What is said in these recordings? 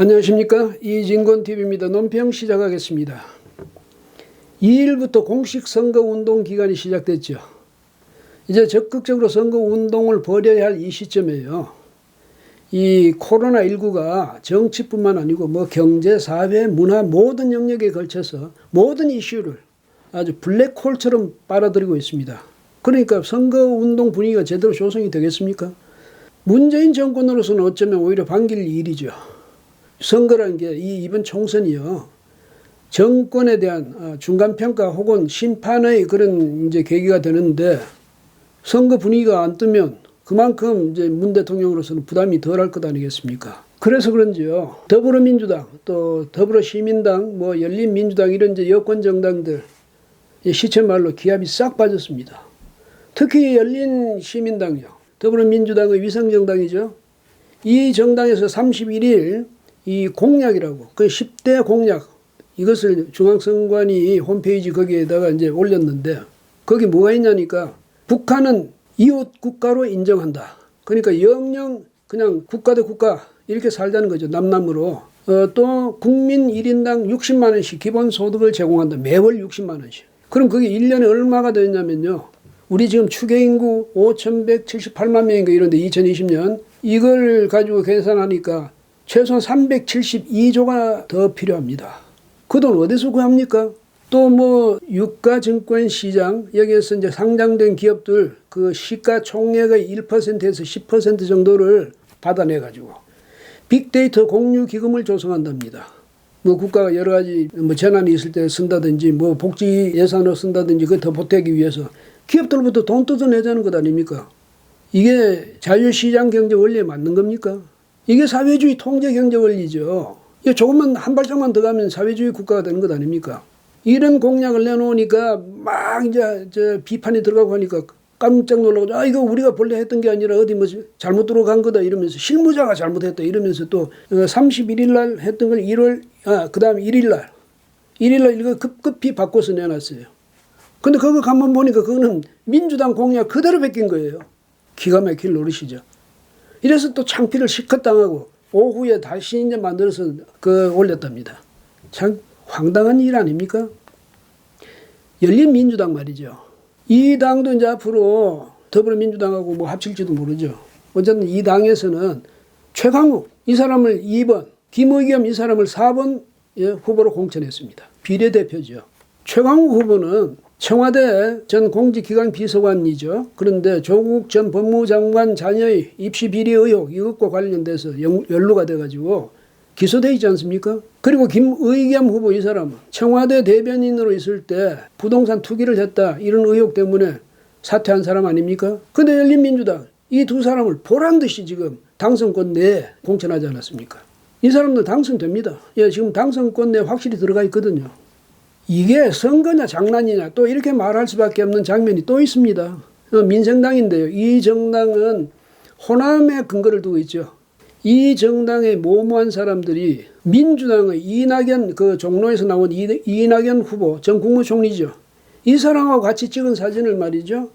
안녕하십니까 이진권 TV입니다. 논평 시작하겠습니다. 2일부터 공식 선거 운동 기간이 시작됐죠. 이제 적극적으로 선거 운동을 벌여야 할 이 시점에요. 이 코로나 19가 정치뿐만 아니고 뭐 경제, 사회, 문화 모든 영역에 걸쳐서 모든 이슈를 아주 블랙홀처럼 빨아들이고 있습니다. 그러니까 선거 운동 분위기가 제대로 조성이 되겠습니까? 문재인 정권으로서는 어쩌면 오히려 반길 일이죠. 선거라는 게 이 이번 총선이요. 정권에 대한 어, 중간 평가 혹은 심판의 그런 이제 계기가 되는데 선거 분위기가 안 뜨면 그만큼 이제 문 대통령으로서는 부담이 덜할 것 아니겠습니까? 그래서 그런지요. 더불어민주당 또 더불어시민당 뭐 열린민주당 이런 이제 여권 정당들 이 시체 말로 기합이 싹 빠졌습니다. 특히 열린시민당요. 더불어민주당의 위성정당이죠. 이 정당에서 31일 이 공약이라고 그 10대 공약 이것을 중앙선관위 홈페이지 거기에다가 이제 올렸는데 거기 뭐가 있냐니까 북한은 이웃 국가로 인정한다. 그러니까 영영 그냥 국가 대 국가 이렇게 살자는 거죠. 남남으로. 어, 또 국민 1인당 60만 원씩 기본 소득을 제공한다. 매월 60만 원씩. 그럼 그게 1년에 얼마가 되냐면요. 우리 지금 추계 인구 5,178만 명인가 이런데 2020년 이걸 가지고 계산하니까 최소한 372조가 더 필요합니다. 그 돈 어디서 구합니까? 또 뭐 유가 증권 시장 여기에서 이제 상장된 기업들 그 시가 총액의 1%에서 10% 정도를 받아내 가지고 빅데이터 공유 기금을 조성한답니다. 뭐 국가가 여러 가지 뭐 재난이 있을 때 쓴다든지 뭐 복지 예산으로 쓴다든지 그걸 더 보태기 위해서 기업들부터 돈 뜯어내자는 것 아닙니까? 이게 자유시장 경제 원리에 맞는 겁니까? 이게 사회주의 통제 경제 원리죠. 이게 조금만 한 발짝만 더 가면 사회주의 국가가 되는 것 아닙니까? 이런 공약을 내놓으니까 막 이제 저 비판이 들어가고 하니까 깜짝 놀라고 아 이거 우리가 본래 했던 게 아니라 어디 뭐 잘못 들어간 거다 이러면서 실무자가 잘못했다 이러면서 또 31일 날 했던 걸 1월 아 그다음에 1일 날 1일 날 이거 급급히 바꿔서 내놨어요. 근데 그거 가만 보니까 그거는 민주당 공약 그대로 베낀 거예요. 기가 막힐 노릇이죠. 이래서 또 창피를 실컷 당하고 오후에 다시 이제 만들어서 그 올렸답니다. 참 황당한 일 아닙니까? 열린민주당 말이죠. 이 당도 이제 앞으로 더불어민주당하고 뭐 합칠지도 모르죠. 어쨌든 이 당에서는 최강욱 이 사람을 2번, 김의겸 이 사람을 4번 예, 후보로 공천했습니다. 비례대표죠. 최강욱 후보는 청와대 전 공직기관 비서관이죠. 그런데 조국 전 법무장관 자녀의 입시 비리 의혹 이것과 관련돼서 연루가 돼가지고 기소돼 있지 않습니까? 그리고 김의겸 후보 이 사람은 청와대 대변인으로 있을 때 부동산 투기를 했다 이런 의혹 때문에 사퇴한 사람 아닙니까? 근데 열린민주당 이 두 사람을 보란 듯이 지금 당선권 내에 공천하지 않았습니까? 이 사람들 당선됩니다. 예, 지금 당선권 내에 확실히 들어가 있거든요. 이게 선거냐 장난이냐 또 이렇게 말할 수밖에 없는 장면이 또 있습니다. 어, 민생당인데요. 이 정당은 호남에 근거를 두고 있죠. 이 정당의 모모한 사람들이 민주당의 이낙연 그 종로에서 나온 이, 이낙연 후보 전 국무총리죠. 이 사람하고 같이 찍은 사진을 말이죠.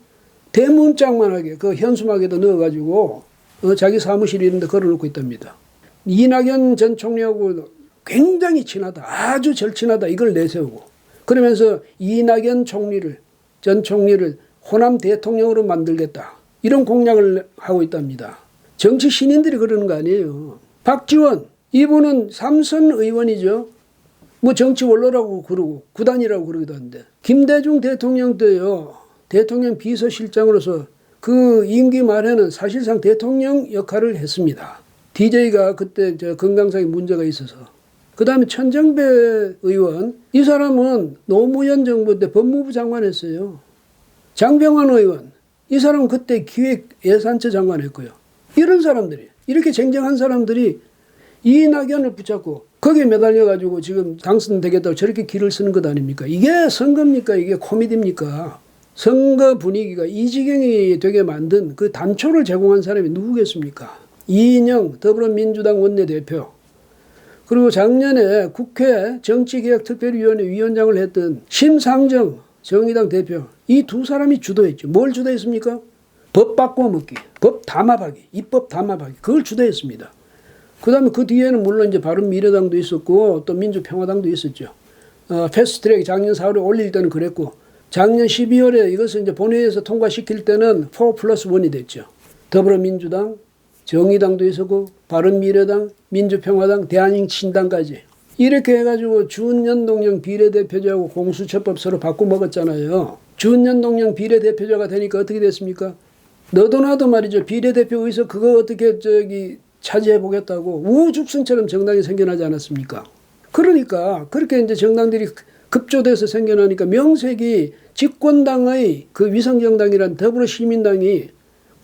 대문짝만하게 그 현수막에다 넣어가지고 어, 자기 사무실 이런 데 걸어놓고 있답니다. 이낙연 전 총리하고 굉장히 친하다. 아주 절친하다. 이걸 내세우고. 그러면서 이낙연 총리를, 전 총리를 호남 대통령으로 만들겠다. 이런 공약을 하고 있답니다. 정치 신인들이 그러는 거 아니에요. 박지원, 이분은 삼선 의원이죠. 뭐 정치 원로라고 그러고 구단이라고 그러기도 하는데 김대중 대통령 때요. 대통령 비서실장으로서 그 임기 말에는 사실상 대통령 역할을 했습니다. DJ가 그때 저 건강상의 문제가 있어서 그 다음에 천정배 의원, 이 사람은 노무현 정부 때 법무부 장관 했어요. 장병환 의원, 이 사람은 그때 기획 예산처 장관 했고요. 이런 사람들이, 이렇게 쟁쟁한 사람들이 이낙연을 붙잡고 거기에 매달려가지고 지금 당선되겠다고 저렇게 길을 쓰는 것 아닙니까? 이게 선거입니까? 이게 코미디입니까? 선거 분위기가 이 지경이 되게 만든 그 단초를 제공한 사람이 누구겠습니까? 이인영 더불어민주당 원내대표, 그리고 작년에 국회 정치개혁특별위원회 위원장을 했던 심상정 정의당 대표 이 두 사람이 주도했죠. 뭘 주도했습니까? 법 바꿔 먹기, 법 담합하기, 입법 담합하기 그걸 주도했습니다. 그 다음에 그 뒤에는 물론 이제 바른미래당도 있었고 또 민주평화당도 있었죠. 어, 패스트트랙 작년 4월에 올릴 때는 그랬고 작년 12월에 이것을 이제 본회의에서 통과시킬 때는 4 플러스 1이 됐죠. 더불어민주당, 정의당도 있었고 바른미래당, 민주평화당, 대한민신당까지 이렇게 해가지고 준연동형 비례대표제하고 공수처법 서로 바꿔 먹었잖아요. 준연동형 비례대표제가 되니까 어떻게 됐습니까? 너도 나도 말이죠. 비례대표 의석 그거 어떻게 저기 차지해 보겠다고 우죽순처럼 정당이 생겨나지 않았습니까? 그러니까 그렇게 이제 정당들이 급조돼서 생겨나니까 명색이 집권당의 그 위성정당이란 더불어시민당이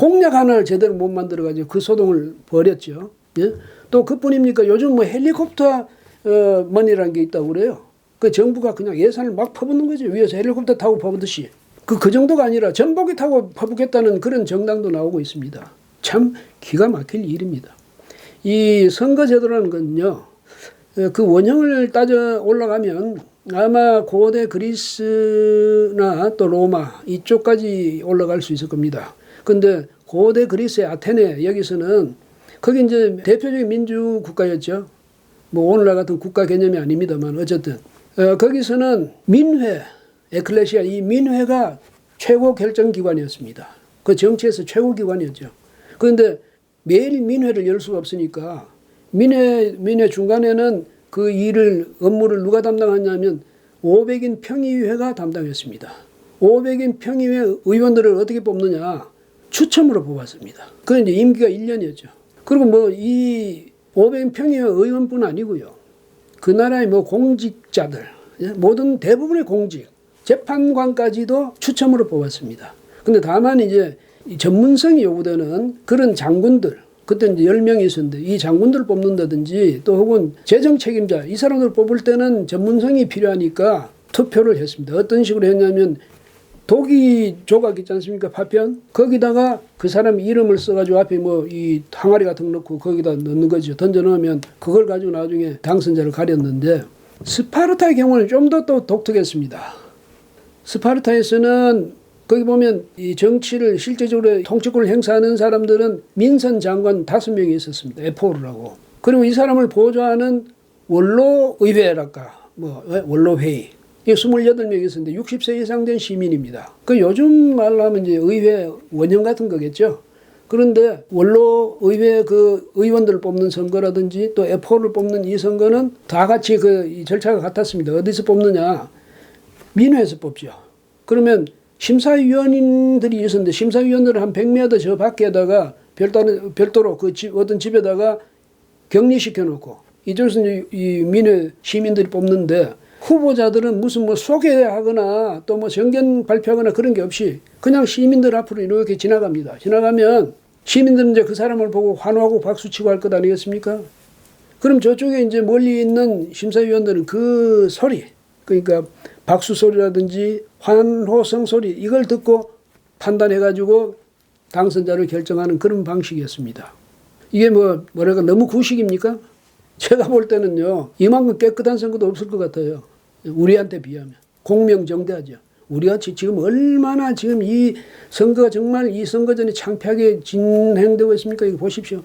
공약 하나를 제대로 못 만들어가지고 그 소동을 벌였죠. 예? 또 그뿐입니까? 요즘 뭐 헬리콥터 어, 머니라는 게 있다고 그래요. 그 정부가 그냥 예산을 막 퍼붓는 거죠. 위에서 헬리콥터 타고 퍼붓듯이. 그, 그 정도가 아니라 전복이 타고 퍼붓겠다는 그런 정당도 나오고 있습니다. 참 기가 막힐 일입니다. 이 선거제도라는 건요, 어, 그 원형을 따져 올라가면 아마 고대 그리스나 또 로마 이쪽까지 올라갈 수 있을 겁니다. 근데 고대 그리스의 아테네 여기서는 거기 이제 대표적인 민주 국가였죠. 뭐 오늘날 같은 국가 개념이 아닙니다만 어쨌든 어, 거기서는 민회 에클레시아 이 민회가 최고 결정 기관이었습니다. 그 정치에서 최고 기관이었죠. 그런데 매일 민회를 열 수가 없으니까 민회 민회 중간에는 그 일을 업무를 누가 담당하냐면 500인 평의회가 담당했습니다. 500인 평의회 의원들을 어떻게 뽑느냐 추첨으로 뽑았습니다. 그 이제 임기가 1년이었죠. 그리고 뭐 이 500인 평의회 의원뿐 아니고요. 그 나라의 뭐 공직자들 예? 모든 대부분의 공직 재판관까지도 추첨으로 뽑았습니다. 근데 다만 이제 전문성이 요구되는 그런 장군들 그때 이제 10명이 있었는데 이 장군들 뽑는다든지 또 혹은 재정 책임자 이 사람들 뽑을 때는 전문성이 필요하니까 투표를 했습니다. 어떤 식으로 했냐면 독이 조각 있지 않습니까? 파편 거기다가 그 사람 이름을 써가지고 앞에 뭐 이 항아리 같은 거 넣고 거기다 넣는 거죠. 던져 넣으면 그걸 가지고 나중에 당선자를 가렸는데 스파르타의 경우는 좀 더 또 독특했습니다. 스파르타에서는 거기 보면 이 정치를 실제적으로 통치권을 행사하는 사람들은 민선 장관 다섯 명이 있었습니다. 에포르라고. 그리고 이 사람을 보좌하는 원로 의회랄까, 뭐 원로 회의. 이 28명이 있었는데 60세 이상 된 시민입니다. 그 요즘 말로 하면 이제 의회 원형 같은 거겠죠. 그런데 원로 의회 그 의원들을 뽑는 선거라든지 또 에포를 뽑는 이 선거는 다 같이 그 절차가 같았습니다. 어디서 뽑느냐? 민회에서 뽑죠. 그러면 심사위원들이 있었는데 심사위원들을 한 100m 저 밖에다가 별도로, 별도로 그 집, 어떤 집에다가 격리시켜 놓고 이쪽에서 이 민회 시민들이 뽑는데 후보자들은 무슨 뭐 소개하거나 또 뭐 정견 발표하거나 그런 게 없이 그냥 시민들 앞으로 이렇게 지나갑니다. 지나가면 시민들은 이제 그 사람을 보고 환호하고 박수치고 할 것 아니겠습니까? 그럼 저쪽에 이제 멀리 있는 심사위원들은 그 소리, 그러니까 박수 소리라든지 환호성 소리 이걸 듣고 판단해 가지고 당선자를 결정하는 그런 방식이었습니다. 이게 뭐 뭐랄까 너무 구식입니까? 제가 볼 때는요 이만큼 깨끗한 선거도 없을 것 같아요. 우리한테 비하면 공명정대하죠. 우리같이 지금 얼마나 지금 이 선거가 정말 이 선거전이 창피하게 진행되고 있습니까? 이거 보십시오.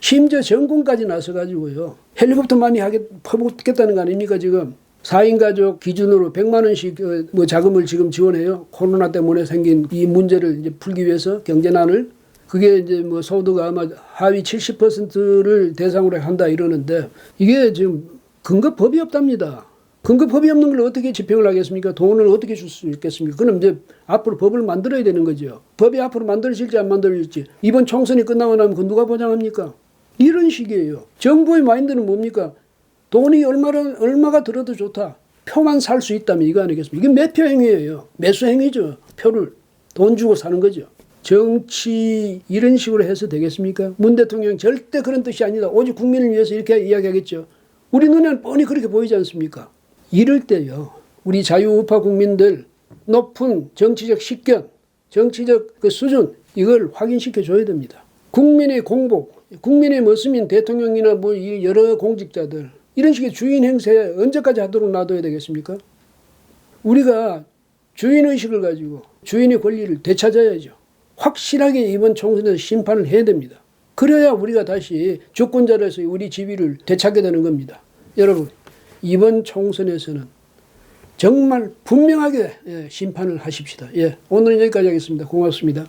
심지어 전공까지 나서가지고요. 헬리콥터 많이 하겠, 퍼붓겠다는 거 아닙니까, 지금? 4인 가족 기준으로 100만 원씩 그뭐 자금을 지금 지원해요. 코로나 때문에 생긴 이 문제를 이제 풀기 위해서 경제난을 그게 이제 뭐 소득 아마 하위 70%를 대상으로 한다 이러는데 이게 지금 근거 법이 없답니다. 근거 법이 없는 걸 어떻게 집행을 하겠습니까? 돈을 어떻게 줄 수 있겠습니까? 그럼 이제 앞으로 법을 만들어야 되는 거죠. 법이 앞으로 만들어질지 안 만들어질지 이번 총선이 끝나고 나면 그 누가 보장합니까? 이런 식이에요. 정부의 마인드는 뭡니까? 돈이 얼마를, 얼마가 들어도 좋다. 표만 살 수 있다면 이거 아니겠습니까? 이게 매표 행위예요. 매수 행위죠. 표를 돈 주고 사는 거죠. 정치 이런 식으로 해서 되겠습니까? 문 대통령 절대 그런 뜻이 아니다. 오직 국민을 위해서 이렇게 이야기하겠죠. 우리 눈에는 뻔히 그렇게 보이지 않습니까? 이럴 때요. 우리 자유우파 국민들 높은 정치적 식견, 정치적 그 수준 이걸 확인시켜 줘야 됩니다. 국민의 공복, 국민의 머슴인 대통령이나 뭐 여러 공직자들 이런 식의 주인 행세 언제까지 하도록 놔둬야 되겠습니까? 우리가 주인 의식을 가지고 주인의 권리를 되찾아야죠. 확실하게 이번 총선에서 심판을 해야 됩니다. 그래야 우리가 다시 주권자로서 우리 지위를 되찾게 되는 겁니다. 여러분, 이번 총선에서는 정말 분명하게 예, 심판을 하십시다. 예, 오늘은 여기까지 하겠습니다. 고맙습니다.